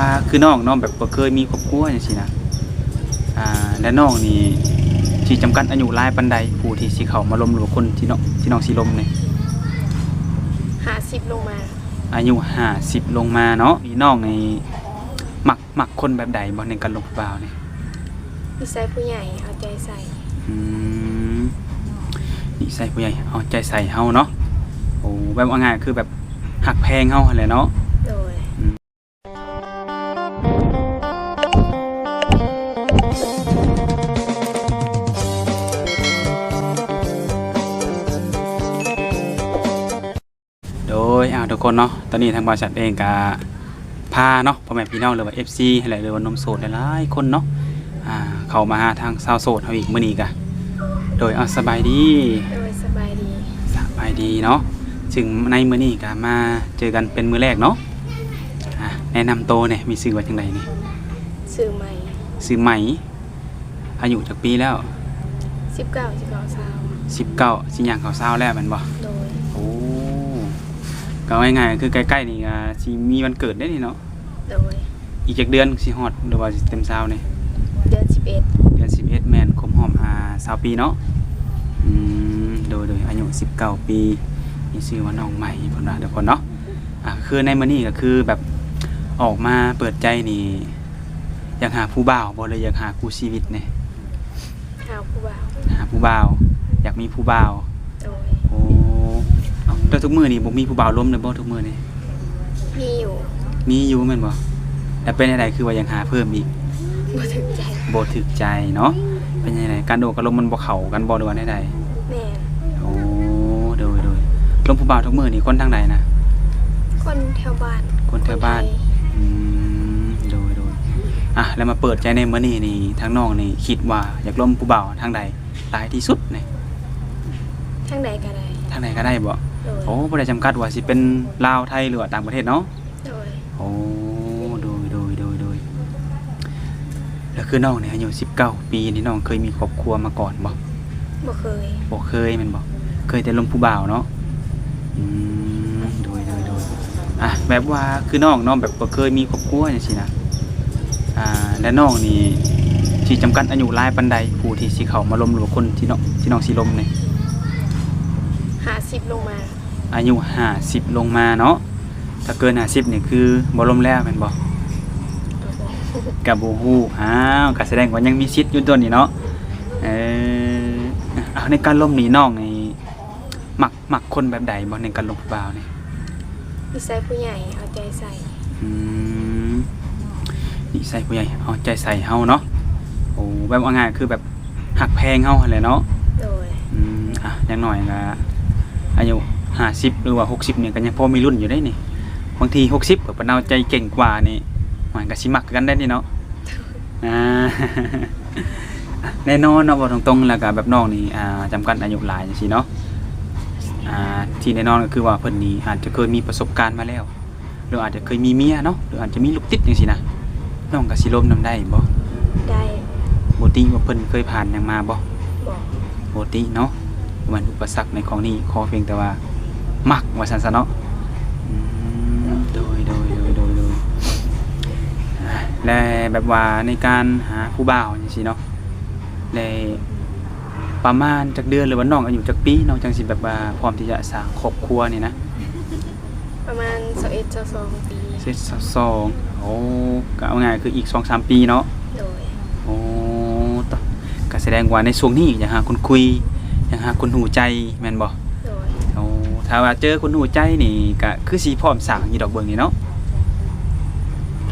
ว่าคือน้องเนาะแบบบ่เคยมีครอบครัวจังซี่นะอ่าและน้องนี่สิจำกัดอายุหลายปานใดผู้ที่สิเข้ามาล้มหรือว่าคนที่น้องที่น้องสิล้มนี่หาสิบลงมา อายุ50ลงมาเนาะนี่น้องนี่มักมักคนแบบใดบ่ในการลงผู้บ่าวนี่นิสัยผู้ใหญ่เอาใจใส่ อืมนี่ใส่ผู้ใหญ่เอาใจใส่เฮาเนาะโอ้แบบว่าง่ายคือแบบหักแพงเฮาหั่นแหละเนาะ โดย คนเนาะตอนนี้ทางบริษัทเองก็พาเนาะพ่อแม่พี่น้องหรือว่า FC อะไรหรือว่านมโสดหลายๆคนเนาะอ่าเข้ามาหาทางสาวโสดเฮาอีกมื้อนี้กะโดยเอาสบายดีโดยสบายดีสบายดีเนาะถึงในมื้อนี้ก็มาเจอกันเป็นมื้อแรกเนาะอ่าแนะนำโตวเนี่ยมีชื่อว่าจังไดนี่สื่อใหม่ชื่อไหมอายุจักปีแล้วสิบเก้าสิบเก้าสาว19สิย่างเข้า20แล้วแม่นบ่โดยโอ้ ก็ง่ายๆคือใกล้ๆนี่ก็สิมีวันเกิดได้นี่เนาะโดยอีกจากเดือนสิฮอดหรือว่าสิเต็มซาวนี่เดือนสิบเอ็ดเดือน11แม่นครบหอมอ่า20ปีเนาะอืมโดยโดยอายุ19 ปีมีชื่อว่าน้องใหม่เพิ่นว่าทุกคนเนาะอ่าคือในมื้อนี้ก็คือแบบออกมาเปิดใจนี่อยากหาผู้บ่าวบ่เลยอยากหาคู่ชีวิตนี่หาผู้บ่าวหาผู้บ่าว อยากมีผู้บ่าว โดย โอ้เอาแต่ทุกมื้อนี่บ่มีผู้บ่าวล้มเลยบ่ทุกมื้อนี่มีอยู่มีอยู่แม่นบ่แล้วเป็นอะไรคือว่ายังหาเพิ่มอีกบ่ถึงใจบ่ถึกใจเนาะเป็นยังไงการโดดกับลมมันบ่เข้ากันบ่หรือว่าใดแม่นๆโอ้โดยโดยลมผู้บ่าวทุกมื้อนี่คนทางใดนะคนแถวบ้านคนแถวบ้านไทยอืมโดยโดยอะแล้วมาเปิดใจในมื้อนี้นี่ทางน้องนี่คิดว่าอยากล้มผู้บ่าวทางใดหลายที่สุดนี่ทางใดก็ได้ทางใดก็ได้บ่ โดยโอ้บ่ได้จำกัดว่าสิเป็นลาวไทยหรือว่าต่างประเทศเนาะโดยโอ้โดยโดยโดยโดยแล้วคือน้องเนี่ยอายุ19 ปีนี่น้องเคยมีครอบครัวมาก่อนบ่บ่เคยบ่เคยแมันบ่เคยแต่ลมผู้บ่าวเนาะอืมโดยโดยโดยอะแบบว่าคือน้องเนาะแบบบ่เคยมีครอบครัวจังซี่นะอ่าและน้องนี่สิจำกัดอายุหลายปานใดผู้ที่สิเข้ามาลมหรือว่าคนที่น้องที่น้องสิลมนี่หา สิบลงมา อายุ50ลงมาเนาะถ้าเกิน50นี่คือบ่ลมแล้วแม่นบ่โดยกับบูฮูอ้าวก็แสดงว่ายังมีชิดอยู่ตัวนี้เนาะเออเอาในการล่มหนีน้องในหมักหมักคนแบบใดบ่ในการลมผู้บ่าวนี่นิสัยผู้ใหญ่เอาใจใส่อืมนี่ใส่ผู้ใหญ่เอาใจใส่เฮาเนาะโอ้แบบว่าง่ายคือแบบหักแพงเฮาหั่นแหละเนาะโดยอืมอะอย่างหน่อยก็ อายุ50หรือว่า60เนี่ยก็ยังพอมีรุ่นอยู่ได้นี่บางที60ก็เพิ่นเอาใจเก่งกว่านี่มันก็สิมักกันได้นี่เนาะอ่าแน่นอนเนาะบอกตรงๆแล้วก็แบบน้องนี่อ่าจำกัดอายุหลายจังซี่เนาะอ่าที่แน่นอนก็คือว่าเพิ่นนี่อาจจะเคยมีประสบการณ์มาแล้วหรืออาจจะเคยมีเมียเนาะหรืออาจจะมีลูกติดจังซี่นะน้องก็สิล้มนํได้บ่ได้บ่ติว่าเพิ่นเคยผ่านหยังมาบ่บอกบ่ติเนาะ มันอุปสรรคในของนี้ขอเพียงแต่ว่ามักว่าซั่นซะเนาะอืมโดยโดยโดยโดยโดยอ่าและแบบว่าในการหาผู้บ่าวจังซี่เนาะในประมาณจักเดือนหรือว่าน้องอายุจักปีน้องจังสิแบบว่าพร้อมที่จะสร้างครอบครัวนี่นะประมาณ21 22ปีเซตสองโอ้ก็เอาง่ายคืออีกสองสามปีเนาะโดยโอ้ต่อก็แสดงว่าในช่วงนี้อยากหาคนคุยอ ยากหาคนหูใจแม่นบ่โดยโอ้ถ้าว่าเจอคนหูใจนี่ก็คือสิพร้อมสร้างอยู่ดอกเบิ่งนี่เนาะ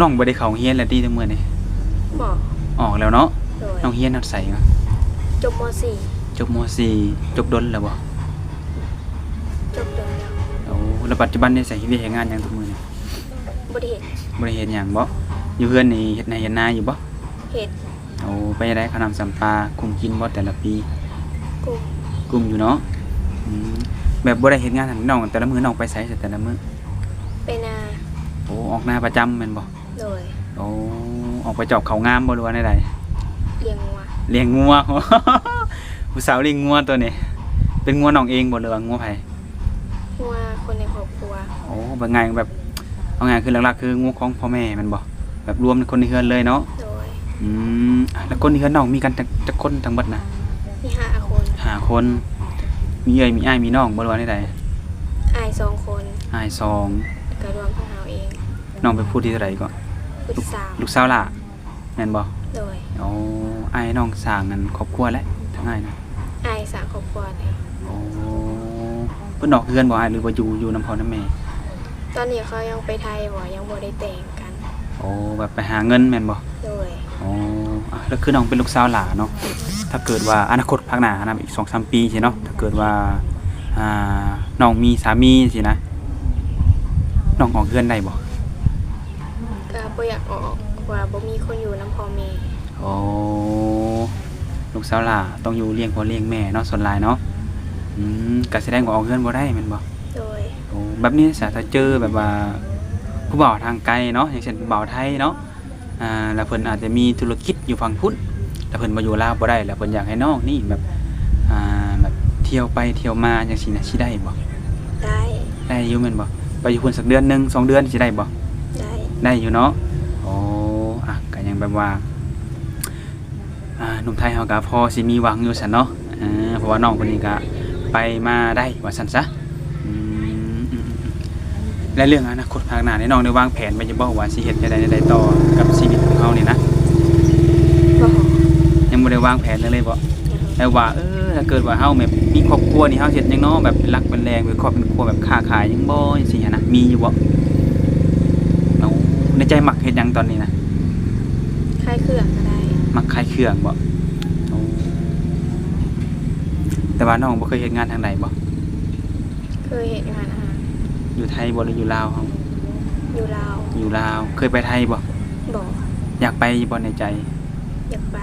น้องบ่ได้เข้าเรียนแล้วดีจังมื้อนี่บอกออกแล้วเนาะโดยน้องเรียนนัดใส่เนาะจบม จบม .4 จบดนแล้วบ่ .4 จบเดือนแล้วโอ้แล้วปัจจุบันได้ใส่ชีวิตเฮ็ดงานหยังทุกมื้อนี่บริเหตุบ่ได้เฮ็ดหยังบ่อยู่เฮือนนี่เฮ็ดนาเฮ็ดนาอยู่บ่เหตุโอ้ไปได้ขาวนํสัมปลาคุมกินบ่แต่ละปีกลุ่ม กลุ่มอยู่เนาะอืมแบบบ่ได้เฮ็ดงานให้น้องแต่ละมื้อน้องไปไสแต่ละมื้อไปนาโอ้ออกหน้าประจำแม่นบ่โดยโอ้ออกไปจอบเขางามบ่หรือว่าใดเลี้ยงวัวๆเลี้ยงงัว ผู้สาวเลี้ยงงัวตัวนี้ เป็นงัวน้องเองบ่หรือว่างัวไผ วัวคนในครอบครัวโอ้บ่ง่ายแบบเอาง่ายคือหลักๆคืองัวของพ่อแม่แม่นบ่โแบบรวมคนในเฮือนเลยเนาะโดยอืมอะแล้วคนในเฮือนน้องมีกันจักจักคนทั้งหมดนะมีห้า คนห้าคน มีเอ้ยมีอ้ายมีน้องบ่รู้ว่าได้ใดอายสองคนอ้ายสองก็รวมของเราเองน้องไปพูดที่เท่าไหร่ก็ลูกสาวลูกสาวล่ะแม่นบ่โดยโอ้อ้ายน้องสร้างกันครอบครัวแล้วทั้งอ้ายนะอายสามครอบครัวเลยโอ้เพิ่นออกเฮือนบ่อ้ายหรือว่าอยู่อยู่นำพ่อนำแม่ ตอนนี้เขายังไปไทยบ่ยังบ่ได้แต่งกัน โอ้แบบไปหาเงินแม่นบ่โดยอ๋ออะ แล้วคือน้องเป็นลูกสาวหลาเนาะถ้าเกิดว่าอนาคตพักหน้านะอีกสองสามปีสิเนาะถ้าเกิดว่าอ่าน้องมีสามีสินะน้องออกเฮือนได้บ่ก็บ่อยากออกเพราะว่าบ่มีคนอยู่นํพ่อแม่โอ้ลูกสาวหลาต้องอยู่เลี้ยงพ่อเลี้ยงแม่เนาะส่วนหลายเนาะอืมก็แสดงว่าออกเฮือนบ่ได้แม่นบ่โดยโอ้แบบนี้สาถ้าเจอแบบว่าผู้บ่าวทางไกลเนาะอย่างเช่นผู้บ่าวไทยเนาะ อ่าแล้วเพิ่นอาจจะมีธุรกิจอยู่ฝั่งพุ้นแล้วเพิ่นมาอยู่ลาวบ่ได้แล้วเพิ่นอยากให้น้องนี่แบบอ่าแบบเที่ยวไปเที่ยวมาจังซี่นะสิได้บ่ได้ได้อยู่แม่นบ่ไปอยู่พุ่นสักเดือนหนึงสองเดือนสิได้บ่ได้ได้อยู่เนาะโอ้อะก็ยังแบบว่าอ่าหนุ่มไทยเฮาก็พอสิมีหวังอยู่ซั่นเนาะอ่าเพราะว่าน้องคนนี้ก็ไปมาได้ว่าซั่นซะอืมอืมอืม และเรื่องอนาคตภาคหน้านี่น้องได้วางแผนไว้จะบ่ว่าสิเฮ็ดจังไดใดต่อกับชีวิตของเฮานี่นะบ่ยังบ่ได้วางแผนเลยเลยบ่แต่ว่าเออถ้าเกิดว่าเฮาแบบมีครอบครัวนี่เฮาเฮ็ดหยังเนาะแบบเป็นรักเป็นแรงเป็นครอบเป็นครัวแบบค้าขายหยังบ่จังซี่หั้นนะมีอยู่บ่เอาในใจมักเฮ็ดหยังตอนนี้นะคลายเครื่องก็ได้มักขายเครื่องบ่โอ้แต่ว่าน้องบ่เคยเฮ็ดงานทางใดบ่เคยเห็นงานอาหาร อยู่ไทยบ่หรืออยู่ลาวเฮาอยู่ลาวอยู่ลาว เคยไปไทยบ่บ่อยากไปบ่ในใจ อยากไป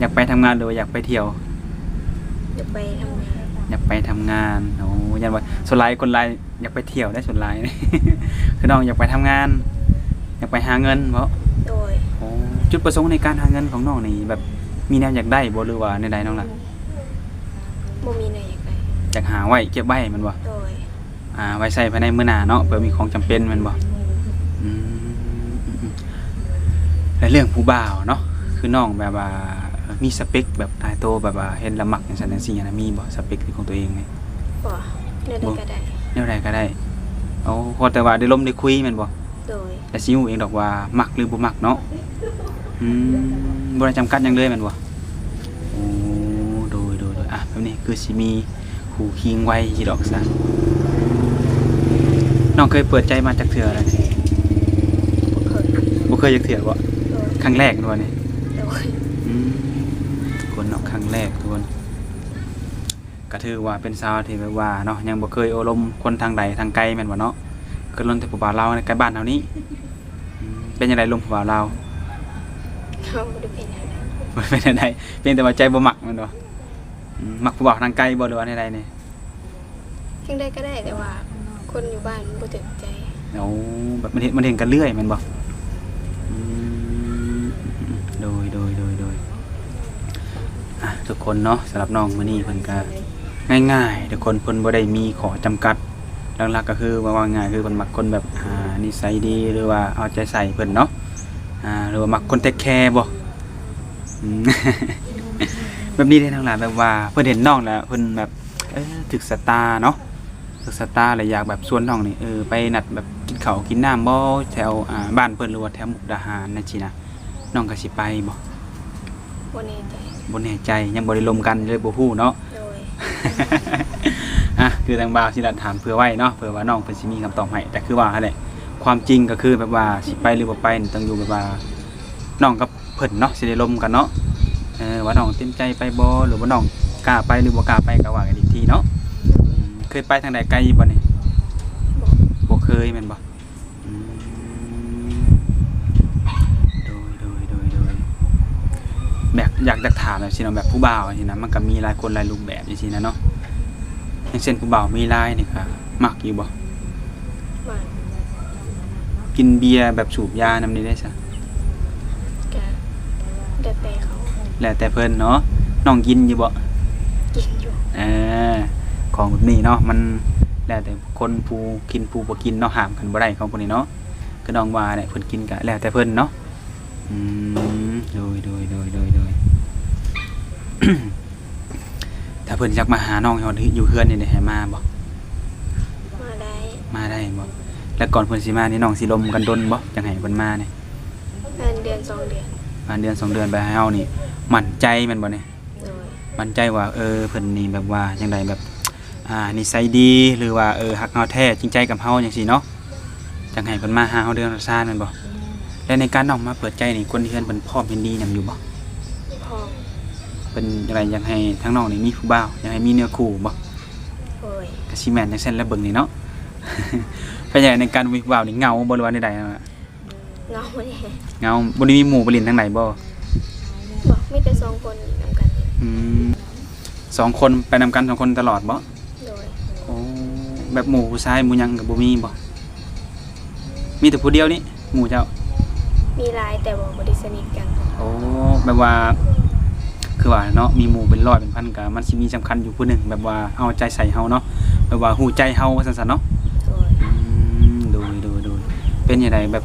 อยากไปทำงานหรือว่าอยากไปเที่ยว อยากไปทำงาน อยากไปทำงานโอ้ยันว่าส่วนหลายคนหลายอยากไปเที่ยวได้ส่วนหลาย คือน้องอยากไปทำงาน อยากไปหาเงินบ่โดยโอ้จุดประสงค์ในการหาเงินของน้องนี่แบบมีแนวอยากได้บ่หรือว่าในใดน้องล่ะบ่มีแนวอยากไปอยากหาไว้เก็บไว้แมันบ่โดย อ่าไว้ใส่ภายในมื้อหน้าเนาะเผื่อมีของจำเป็นแมันบ่อืมอืมอืมและเรื่องผู้บ่าวเนาะคือน้องแบบว่ามีสเปคแบบตายโตวแบบว่าเห็นและมักจังซั่นจังซี่นะมีบ่สเปคของตัวเองนี่บ่เดินได้ก็ได้ แนวใดก็ได้เอาพอแต่ว่าได้ล้มได้คุยแม่นบ่โดยแต่สิฮู้เองดอกว่ามักหรือบ่มักเนาะอืมบ่ได้จำกัดหยังเลยแม่นบ่โอ้โดยโดยโดยอะแบบนี้คือสิมีคู่คิงไว้สิดอกซะ น้องเคยเปิดใจมาจากเทื่อแล้วบ่เคยบ่เคยจักเทื่อบ่โดยครั้งแรกนั่นบ่นี่โดยอืมทุกคนเนาะครั้งแรกทุกคนก็ถือว่าเป็นสาวที่แบบว่าเนาะยังบ่เคยโอลมคนทางใดทางไกลแม่นบ่เนาะเคยลมแต่ผู้บ่าวลาวในใกล้บ้านเฮานี้อืมเป็นจังไดลมผู้บ่าวลาว เขาบ่ได้เป็นอะไรบ่เป็นจังไดเป็นแต่ว่าใจบ่มักแม่นบ่อืมมักผู้บ่าวทางไกลบ่หรือว่าใดๆนี่จังได้ก็ได้แต่ว่า คนอยู่บ้านบ่ถึงใจโอ้แบบมันเห็นมันเห็นกันเรื่อยแม่นบ่อืมโดยโดยโดยโดยอะทุกคนเนาะสำหรับน้องมื้อนี้เพิ่นก็ง่ายๆทุกคนเพิ่นบ่ได้มีขอจำกัดหลักๆก็คือว่าว่าง่ายคือเพิ่นมักคนแบบอ่านิสัยดีหรือว่าเอาใจใส่เพิ่นเนาะอ่าหรือว่ามักคนเทคแคร์บ่อืม แบบนี้ได้ทั้งหลายแบบว่าเพิ่นเห็นน้องแล้วเพิ่นแบบเออถึกสตาร์เนาะ สตาร์แล้วอยากแบบชวนน้องนี่เออไปนัดแบบกินข้าวกินน้ำบ่แถวอ่าบ้านเพิ่นหรือว่าแถวมุกดาหารนั่นสินะน้องก็สิไปบ่บ่แน่ใจบ่แน่ใจยังบ่ได้ลมกันเลยบ่ฮู้เนาะ โดยอะคือทางบ่าวสิรัดถามเพื่อไว้เนาะเพื่อว่าน้องเพิ่นสิมีคำตอบให้แต่คือว่าอะไรความจริงก็คือแบบว่าสิไปหรือบ่ไปนี่ต้องอยู่แบบว่าน้องกับเพิ่นเนาะสิได้ลมกันเนาะเออว่าน้องเต็มใจไปบ่หรือว่าน้องกล้าไปหรือบ่กล้าไปก็ว่ากันอีกทีเนาะอืม เคยไปทางใดไกลบ่นี่บ่บ่เคยแม่นบ่อืมโดยโดยโดยโดยแบบอยากจะถามแบบสิเนาะแบบผู้บ่าวสินะมันก็มีหลายคนหลายรูปแบบจังซี่นะเนาะอย่างเช่นผู้บ่าวมีลายนี่ค่ะมักอยู่บ่บ้านกินเบียร์แบบสูบยานำนี้ได้ซะก็ได้แต่เขาแล้วแต่เพิ่นเนาะน้องกินอยู่บ่กินอยู่เออ ของแบบนี้เนาะมันแล้วแต่คนผู้กินผู้บ่กินเนาะห้ามกันบ่ได้ของพวกนี้เนาะก็น้องว่าเนี่ยเพิ่นกินก็แล้วแต่เพิ่นเนาะอืมโดยโดยโดยโดยโดยถ้าเพิ่นอยากมาหาน้องอยู่อยู่เฮือนนี่ได้ให้มาบ่มาได้มาได้บ่แล้วก่อนเพิ่นสิมานี่น้องสิลมกันดนบ่จังให้เพิ่นมานี่เดือนเดือนสองเดือนประมาณเดือนสองเดือนไปให้เฮานี่มั่นใจแม่นบ่เนี่ยโดยมั่นใจว่าเออเพิ่นนี่แบบว่าจังไดแบบ อ่านิสัยดีหรือว่าเออฮักเฮาแท้จริงใจกับเฮาจังซี่เนาะจังให้เพิ่นมาหาเฮาเดือนละซ่านแม่นบ่และในการน้องมาเปิดใจนี่คนที่เฮือนเพิ่นพร้อมเห็นดีนำอยู่บ่พร้อมเพิ่นอะไรอยากให้ทั้งน้องนี่มีผู้บ่าวอยากให้มีเนื้อคู่บ่โอ้ยก็สิแม่นจังซั่นแล้วเบิ่งนี่เนาะเป็นอย่างในการมีผู้บ่าวนี่เหงาบ่หรือว่าใดๆนั่นล่ะเงาเนี่ยเหงาบ่ได้มีหมู่บ่ลินทางไหนบ่บอกไม่แต่สองคนนำกันนี่อืมสองคนไปนำกันสองคนตลอดบ่โดยโอ้ แบบหมู่ผู้ชายหมู่หยังก็บ่มีบ่มีแต่ผู้เดียวนี่หมู่เจ้า มีหลายแต่บอกบริสนิทกัน โอ้แบบว่า คือว่าเนาะมีหมู่เป็นร้อยเป็นพันก็มันสิมีสำคัญอยู่ผู้หนึงแบบว่าเอาใจใส่เฮาเนาะแบบว่าฮู้ใจเฮาว่าซั่นๆเนาะโดยอืมดูดูดูเป็นยังไงแบบ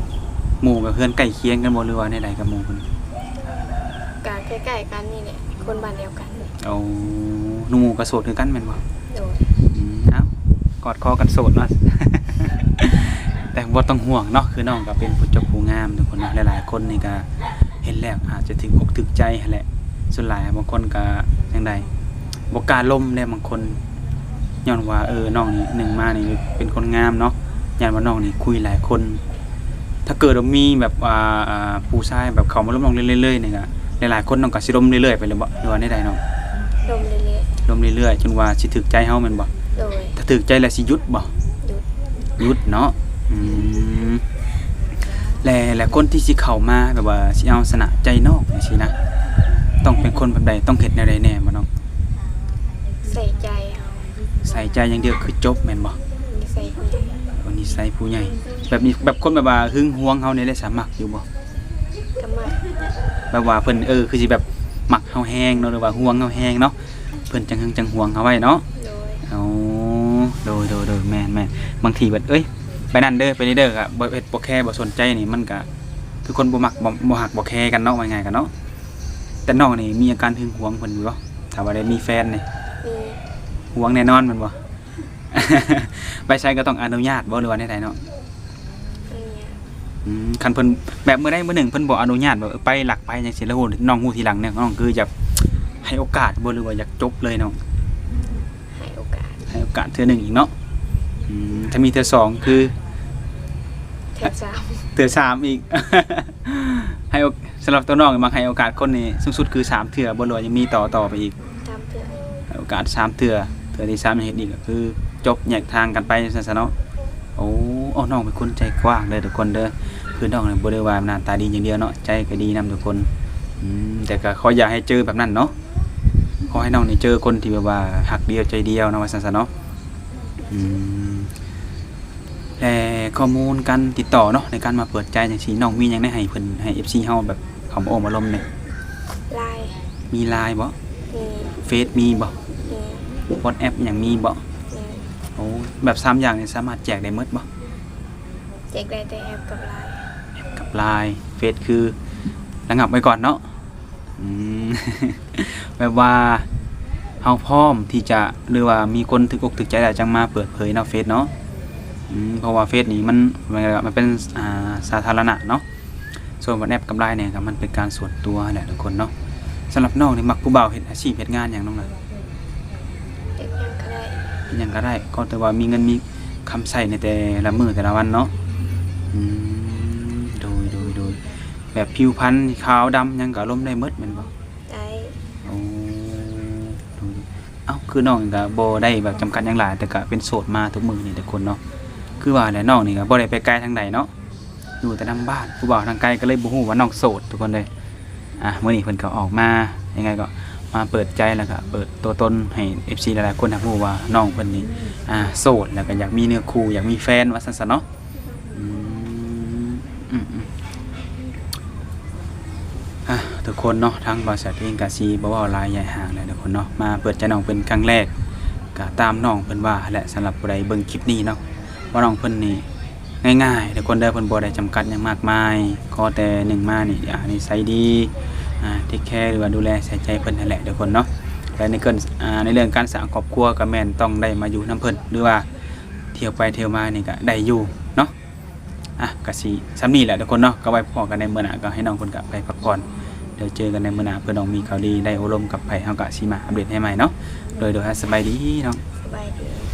หมู่กับเพื่อนใกล้เคียงกันบ่หรือว่าในใดกับหมู่คนกาใกล้ๆกันนี่แหละคนบ้านเดียวกันเอาหนุ่มหมู่กับโสดคือกันแม่นบ่โดยอืมเอ้า กอดคอกันโสดเนาะ แต่บ่ต้องห่วงเนาะคือน้องก็เป็นผู้เจบผู้งามทุกคนเนาะหลายๆคนนี่ก็เห็นแล้วอาจจะถึงอกถึกใจหั้นแหละส่วนหลายบางคนก็จังไดบ่กล้าล้มเลยบางคนย้อนว่าเออน้องนี่หนึ่งมานี่เป็นคนงามเนาะย้อนว่าน้องนี่คุยหลายคน ถ้าเกิดว่ามีแบบว่าอ่าผู้ชายแบบเขามาล้มลงเรื่อยๆนี่ก็หลายๆคนน้องก็สิล้มเรื่อยๆไปเลยบ่หรือว่าในใดเนาะลมเรื่อยล้มเรื่อยๆจนว่าสิถึกใจเฮาแม่นบ่ๆโดย ถ้าถึกใจแล้วสิหยุดบ่หยุด หยุดเนาะอืมและและคนที่สิเข้ามาแบบว่าสิเอาสนะใจนอกจังซี่นะ ต้องเป็นคนแบบใดต้องเฮ็ดแนวใดแน่บ่น้องใส่ใจเอาใส่ใจอย่างเดียวคือจบแม่นบ่นิสัยผู้ใหญ่วันนี้ใส่ผู้ใหญ่ แบบนี้แบบคนแบบว่าหึงหวงเฮานี่ได้สามักอยู่บ่ก็มาแบบว่าเพิ่นเออคือสิแบบมักเฮาแฮงเนาะหรือว่าห่วงเฮาแฮงเนาะเพิ่นจังหึงจังห่วงเฮาไว้เนาะโดยเอา โดยโดยโดยแม่นแม่นบางทีแบบเอ้ยไปนั่นเด้อไปนี่เด้อก็บ่เฮ็ดบ่แคร์บ่สนใจนี่มันก็คือคนบ่มักบ่บ่ฮักบ่แคร์กันเนาะว่าไงกันเนาะแต่น้องนี่มีอาการหึงหวงเพิ่นอยู่บ่ถ้าว่าได้มีแฟนนี่มีหวงแน่นอนแมันบ่ ไปใช้ก็ต้องอนุญาตบ่หรือว่าใดๆเนาะอันเนี้ยอืมคันเพิ่นแบบมื้อใดมื้อหนึ่งเพิ่นบ่อนุญาตแบบเออไปหลักไปจังซี่แล้วโหน้องฮู้ทีหลังเนี่ยน้องคืออยากให้โอกาสบ่หรือว่าอยากจบเลยเนาะให้โอ กาสให้โอกาสเทื่อหนึ่งอีกเนาะอืมถ้ามีเทื่อสองคือเทปสามเทื่อสามอีก ให้โอสำหรับตัวน้องมักให้โอกาสคนนี่สูงสุดคือสามเทื่อบ่หรือว่ายังมีต่อต่อไปอีกตามเพื่อนให้โอกาสสามเทื่อเทื่อที่สามยังเฮ็ดอีกก็คือ จบแยกทางกันไปซั่นซะเนาะโอ้โอ้น้องเป็นคนใจกว้างเด้อทุกคนเด้อคือน้องนี่บ่ได้ว่าหน้าตาดีอย่างเดียวเนาะใจก็ดีนํทุกคนอืมแต่ก็ขออย่าให้เจอแบบนั้นเนาะขอให้น้องนี่เจอคนที่แบบว่าหักเดียวใจเดียวเนาะว่าซั่นซะเนาะ อืมและข้อมูลการติดต่อเนาะในการมาเปิดใจอย่างสีน้องมีหยังได้ให้เพิ่นให้ FC เฮาแบบเขามาโอมาลมเนี่ยลายมีไลน์บ่มีเฟซมีบ่ มี WhatsApp หยังมีบ่มีโอ้แบบสามอย่างนี่สามารถแจกได้หมดบ่เจ๊กได้แต่แอปกับลายแอปกับไลน์เฟซคือระงับไว้ก่อนเนาะอืม แบบว่า เฮาพร้อมที่จะหรือว่ามีคนถึกอกถึกใจแล้จังมาเปิดเผยเนาะเฟซเนาะเพราะว่าเฟซนี่มันมันมันเป็นาสาธารณะเนาะส่วนวันแอปกับไลน์เนี่ยครับมันเป็นการส่วนตัวแหละทุกคนเนาะสำหรับน้องนี่มักผู้เบาเฮ็ดอาชีพเฮ็ดงานอย่างน้องนะเด็กยังก็ได้เฮ็ดหยังก็ได้ก็แต่ว่ามีเงินมีคำใช้ในแต่ละมือแต่ละวันเนาะโดยโดยโดยแบบผิวพรรณขาวดำยังก็ล้มได้หมดแม่นบ่ คือน้องก็บ่ได้แบบจำกัดหยังหลายแต่ก็เป็นโสดมาทุกมื้อนี่ทุกคนเนาะคือว่าแหละน้องนี่ก็บ่ได้ไปไกลทางใดเนาะอยู่แต่นํบ้านผู้บ่าวทางไกลก็เลยบ่ฮู้ว่าน้องโสดทุกคนเลยอะเมื่อนี้เพิ่นก็ออกมายังไงก็มาเปิดใจแล้วก็เปิดตัวตนให้ FC หลายๆคนนะรู้ว่าน้องเพิ่นนี่อ่าโสดแล้วก็อยากมีเนื้อคู่อยากมีแฟนว่าซั่นซะเนาะอืมอืมอืมอะทุก คนเนาะทางบริษัทเองก็สิบ่เว้าหลายใหญ่ห่างเลยทุกคนเนาะมาเปิดใจน้องเป็นครั้งแรกก็ตามน้องเพิ่นว่าและสำหรับผู้ใดเบิ่งคลิปนี้เนาะว่าน้องเพิ่นนี่ง่ายๆทุกคนเด้เพิ่นบ่ได้จำกัดหยังมากมายขอแต่หนึ่งมานี่อ่านิสัยดีอ่าเทคแคร์หรือว่าดูแลใส่ใจเพิ่นนั่นแหละทุกคนเนาะและในเกินอ่าในเรื่องการสร้างครอบครัวก็แม่นต้องได้มาอยู่นํเพิ่นหรือว่าเที่ยวไปเที่ยวมานี่ก็ได้อยู่เนาะอะก็สิซ้ำนี้แหละทุกคนเนาะก็ไว้พอกันในมื้อหน้าก็ให้น้องเพิ่นก็ไปพักผ่อน เดี๋ยวเจอกันในมื้อหน้าเพื่อน้องมีข่าวดีได้อบรมกับไผเฮาก็สิมาอัปเดตให้ใหม่เนาะโดยโดยสบายดีเนาะสบายดี